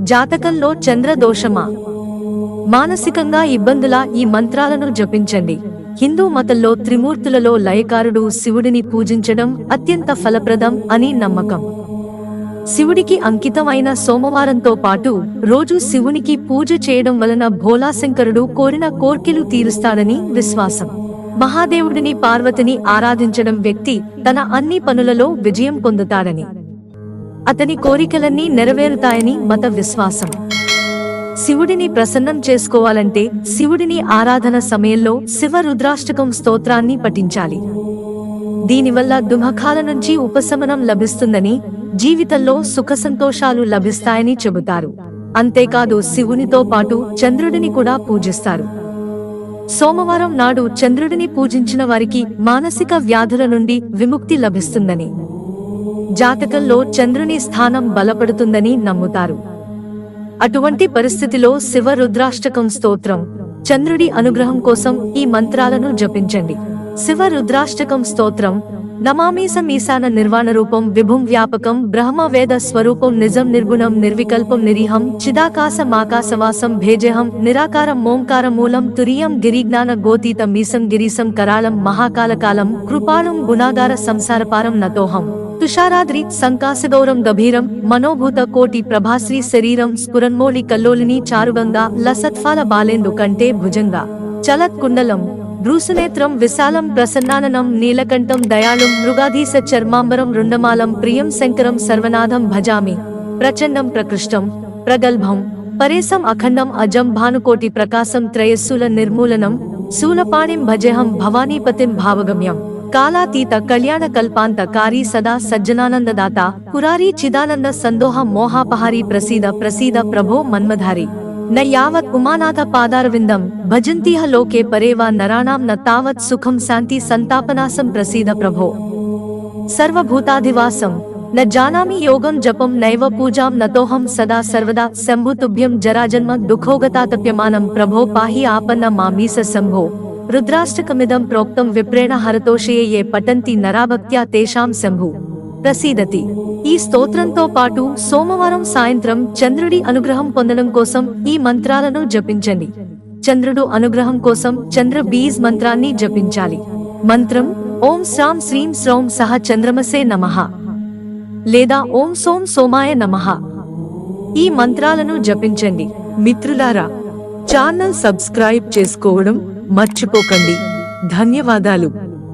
జాతకంలో చంద్ర దోషమా మానసికంగా ఇబ్బందుల ఈ మంత్రాలను జపించండి. హిందూ మతంలో త్రిమూర్తులలో లయకారుడు శివుడిని పూజించడం అత్యంత ఫలప్రదం అని నమ్మకం. శివుడికి అంకితమైన సోమవారంతో పాటు రోజు శివునికి పూజ చేయడం వలన భోలాశంకరుడు కోరిన కోర్కెలు తీరుస్తాడని విశ్వాసం. మహాదేవుడిని పార్వతిని ఆరాధించడం వ్యక్తి తన అన్ని పనులలో విజయం పొందుతాడని. అతని కోరికలన్నీ నెరవేరుతాయని మత విశ్వాసం. శివుడిని ప్రసన్నం చేసుకోవాలంటే శివుడిని ఆరాధన సమయంలో శివ రుద్రాష్టకం స్తోత్రాన్ని పఠించాలి. దీనివల్ల దుమఖాల నుంచి ఉపశమనం లభిస్తుందని జీవితంలో సుఖ సంతోషాలు లభిస్తాయని చెబుతారు. అంతేకాదు శివునితో పాటు చంద్రుడిని కూడా పూజిస్తారు. సోమవారం నాడు చంద్రుడిని పూజించిన వారికి మానసిక వ్యాధుల నుండి విముక్తి లభిస్తుందని. జాతకంలో చంద్రుని స్థానం బలపడుతుందని నమ్ముతారు. అటువంటి పరిస్థితిలో శివ రుద్రాష్టకం స్తోత్రం. చంద్రుడి అనుగ్రహం కోసం ఈ మంత్రాలను జపించండి. శివ రుద్రాష్టకం స్తోత్రం. నమామీసం ఈశాన నిర్వాణ రూపం విభుం వ్యాపకం బ్రహ్మ వేద స్వరూపం నిజం నిర్గుణం నిర్వికల్పం నిరీహం చిదాకాశ మాకాశవాసం భేజహం నిరాకారం మోంకారం మూలం తురియం గిరిజ్ఞాన గోతీత మీసం గిరీసం కరాళం మహాకాలకాలం కృపాళం గుణాగార సంసారపారం నతోహం తుషారాద్రి సంకాశగౌరం గభీరం మనోభూత కోటి ప్రభాశ్రీ శరీరం స్ఫురన్మోళి కల్లోలిని చారుగంగా లసత్ఫాల బాలేందు కంటే భుజంగా చలత్ కుండలం భ్రూసునేత్రం విశాలం ప్రసన్నాననం నీలకంఠం దయాళుం మృగాధీశ చర్మాంబరం రుండమాలం ప్రియం శంకరం సర్వనాథం భజామి. ప్రచండం ప్రకృష్టం ప్రగల్భం పరేసం అఖండం అజం భానుకోటి ప్రకాశం త్రయస్సుల నిర్మూలనం శూలపాణిం భజేహం భవానీపతిం భావగమ్యం. కాలాతీత కళ్యాణ కల్పాంత కారీ సదా సజ్జనానందదాత పురారీ చిదానంద సందోహ మోహాపహారీ ప్రసీద ప్రసీద ప్రభో మన్మధారి. न यावत् उमानाथ भजंती भजन्तीह लोके परे वा नराणां न तावत् सुखं शान्ति सन्तापनासं प्रसिद प्रभो सर्वभूताधिवासम न जानामि योगम जपम नैव न तोहम सदा सर्वदा शम्भु तुभ्यं जराजन्म दुःखोगतातप्यमानं प्रभो पाहि आपन्न मामीस शंभो रुद्राष्टकमिदम प्रोक्त विप्रेण हरतोषे ये पठन्ति नराभक्त्या तेषां शंभु ప్రసీదతి. ఈ స్తోత్రంతో పాటు సోమవారం సాయంత్రం చంద్రుడి అనుగ్రహం పొందడం కోసం ఈ మంత్రాలను జపించండి. చంద్రుడు అనుగ్రహం కోసం చంద్ర బీజ్ మంత్రాన్ని జపించాలి. మంత్రం ఓం శ్రాం శ్రీం శ్రౌం సహ చంద్రమసే నమః. లేదా ఓం సోం సోమాయ నమః. ఈ మంత్రాలను జపించండి. మిత్రులారా ఛానల్ సబ్స్క్రైబ్ చేసుకోవడం మర్చిపోకండి. ధన్యవాదాలు.